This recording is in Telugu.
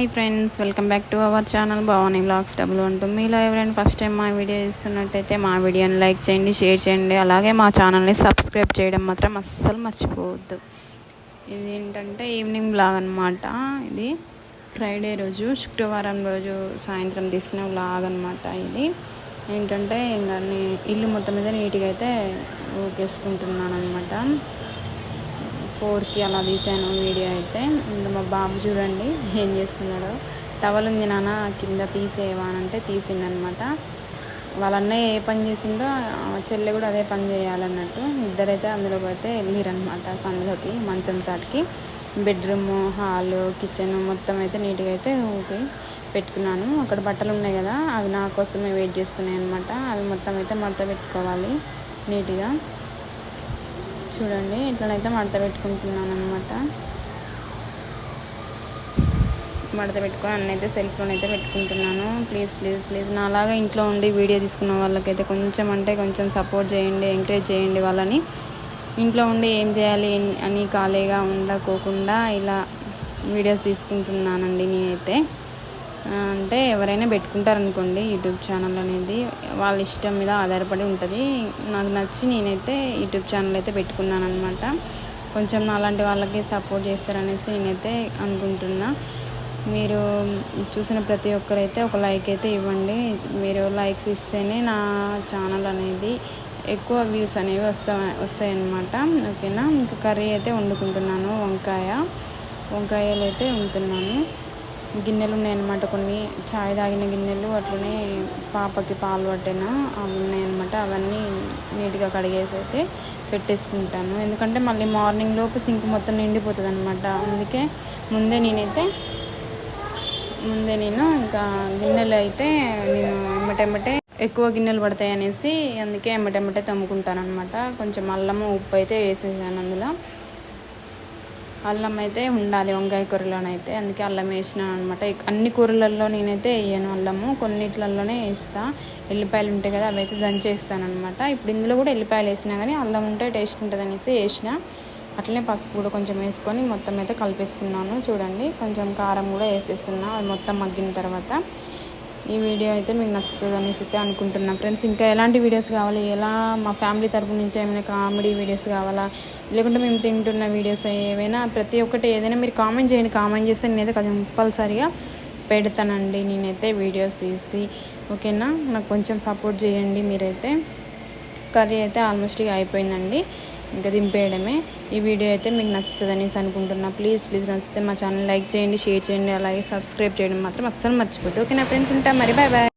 Hi friends welcome back to our channel Bhavani blogs double one two. మీలో ఎవరైనా ఫస్ట్ టైం మా వీడియో చూస్తున్నట్టయితే మా వీడియోని లైక్ చేయండి షేర్ చేయండి. అలాగే మా ఛానల్ని సబ్స్క్రైబ్ చేయడం మాత్రం అస్సలు మర్చిపోవద్దు. ఇది ఏంటంటే ఈవినింగ్ బ్లాగ్ అనమాట ఇది ఫ్రైడే రోజు శుక్రవారం రోజు సాయంత్రం తీసిన బ్లాగ్ అనమాట ఇది. ఏంటంటే ఇంకా ఇల్లు మొత్తం మీద నీట్గా అయితే ఊకేసుకుంటున్నాను అనమాట ఫోర్కి అలా తీసాను వీడియో అయితే. ఇంకా మా బాబు చూడండి ఏం చేస్తున్నాడో. టవల్ ఉంది నాన్న కింద తీసేవా అని అంటే తీసిండనమాట. వాళ్ళ అన్నయ్య ఏ పని చేసిండో చెల్లె కూడా అదే పని చేయాలన్నట్టు. ఇద్దరైతే అందులోకి అయితే వెళ్ళిరనమాట సందులోకి మంచం చాటుకి. బెడ్రూమ్ హాల్ కిచెన్ మొత్తం అయితే నీట్గా అయితే ఊపి పెట్టుకున్నాను. అక్కడ బట్టలు ఉన్నాయి కదా అవి నా కోసమే వెయిట్ చేస్తున్నాయి అనమాట అవి మొత్తం అయితే మడత పెట్టుకోవాలి నీట్గా. చూడండి ఇట్లనైతే మడత పెట్టుకుంటున్నాను అనమాట మడత పెట్టుకొని అన్నీ అయితే పెట్టుకుంటున్నాను. Please please please. నాలాగా ఇంట్లో ఉండి వీడియో తీసుకున్న వాళ్ళకైతే కొంచెం అంటే కొంచెం సపోర్ట్ చేయండి ఎంకరేజ్ చేయండి వాళ్ళని. ఇంట్లో ఉండి ఏం చేయాలి అని ఖాళీగా ఉండకోకుండా ఇలా వీడియోస్ తీసుకుంటున్నానండి నేనైతే. అంటే ఎవరైనా పెట్టుకుంటారనుకోండి యూట్యూబ్ ఛానల్ అనేది వాళ్ళ ఇష్టం మీద ఆధారపడి ఉంటుంది. నాకు నచ్చి నేనైతే యూట్యూబ్ ఛానల్ అయితే పెట్టుకున్నాను అనమాట కొంచెం అలాంటి వాళ్ళకి సపోర్ట్ చేస్తారనేసి నేనైతే అనుకుంటున్నా. మీరు చూసిన ప్రతి ఒక్కరైతే ఒక లైక్ అయితే ఇవ్వండి. మీరు లైక్స్ ఇస్తేనే నా ఛానల్ అనేది ఎక్కువ వ్యూస్ అనేవి వస్తా వస్తాయి అన్నమాట ఓకేనా? ఇంకా కర్రీ అయితే వండుకుంటున్నాను వంకాయ. వంకాయలు అయితే వండుతున్నాను. గిన్నెలు ఉన్నాయన్నమాట కొన్ని. చాయ్ తాగిన గిన్నెలు అట్లనే పాపకి పాలు పట్టిన అవి ఉన్నాయన్నమాట. అవన్నీ నీట్గా కడిగేసి అయితే పెట్టేసుకుంటాను. ఎందుకంటే మళ్ళీ మార్నింగ్ లోపు సింక్ మొత్తం నిండిపోతుంది అనమాట అందుకే ముందే నేనైతే ముందే నేను ఇంకా గిన్నెలు అయితే నేను ఎమ్మటెమ్మటే ఎక్కువ గిన్నెలు పడతాయి అనేసి అందుకే ఎమ్మటెమ్మటే తమ్ముకుంటాను అనమాట కొంచెం అల్లము ఉప్పు అయితే వేసేసాను అందులో. అల్లం అయితే ఉండాలి వంకాయ కూరలోనైతే. అందుకే అల్లం వేసిన అనమాట అన్ని కూరలలో నేనైతే వేయను అల్లము. కొన్నిట్లలోనే వేస్తా. ఎల్లిపాయలు ఉంటాయి కదా అవి అయితే దంచేస్తాను అనమాట ఇప్పుడు ఇందులో కూడా ఎల్లిపాయలు వేసినా కానీ అల్లం ఉంటే టేస్ట్ ఉంటుంది అనేసి వేసిన. అట్లనే పసుపు కూడా కొంచెం వేసుకొని మొత్తం అయితే కలిపేసుకున్నాను. చూడండి కొంచెం కారం కూడా వేసేస్తున్నా. అది మొత్తం మగ్గిన తర్వాత. ఈ వీడియో అయితే మీకు నచ్చుతుంది అనేసి అయితే అనుకుంటున్నాను ఫ్రెండ్స్ ఇంకా ఎలాంటి వీడియోస్ కావాలి? ఎలా మా ఫ్యామిలీ తరపు నుంచి ఏమైనా కామెడీ వీడియోస్ కావాలా? లేకుంటే మేము తింటున్న వీడియోస్ ఏవైనా ప్రతి ఒక్కటి ఏదైనా మీరు కామెంట్ చేయండి. కామెంట్ చేస్తే నేనైతే కంపల్సరిగా పెడతానండి. నేనైతే వీడియోస్ తీసి ఓకేనా? నాకు కొంచెం సపోర్ట్ చేయండి మీరైతే. కర్రీ అయితే ఆల్మోస్ట్ అయిపోయిందండి. ఇంకా దింపేయడమే. ఈ వీడియో అయితే మీకు నచ్చుతుంది అనేసి అనుకుంటున్నా. ప్లీజ్ ప్లీజ్ నచ్చితే మా ఛానల్ లైక్ చేయండి షేర్ చేయండి అలాగే సబ్స్క్రైబ్ చేయడం మాత్రం అస్సలు మర్చిపోద్దు. ఓకే నా ఫ్రెండ్స్ ఉంటా మరి. Bye bye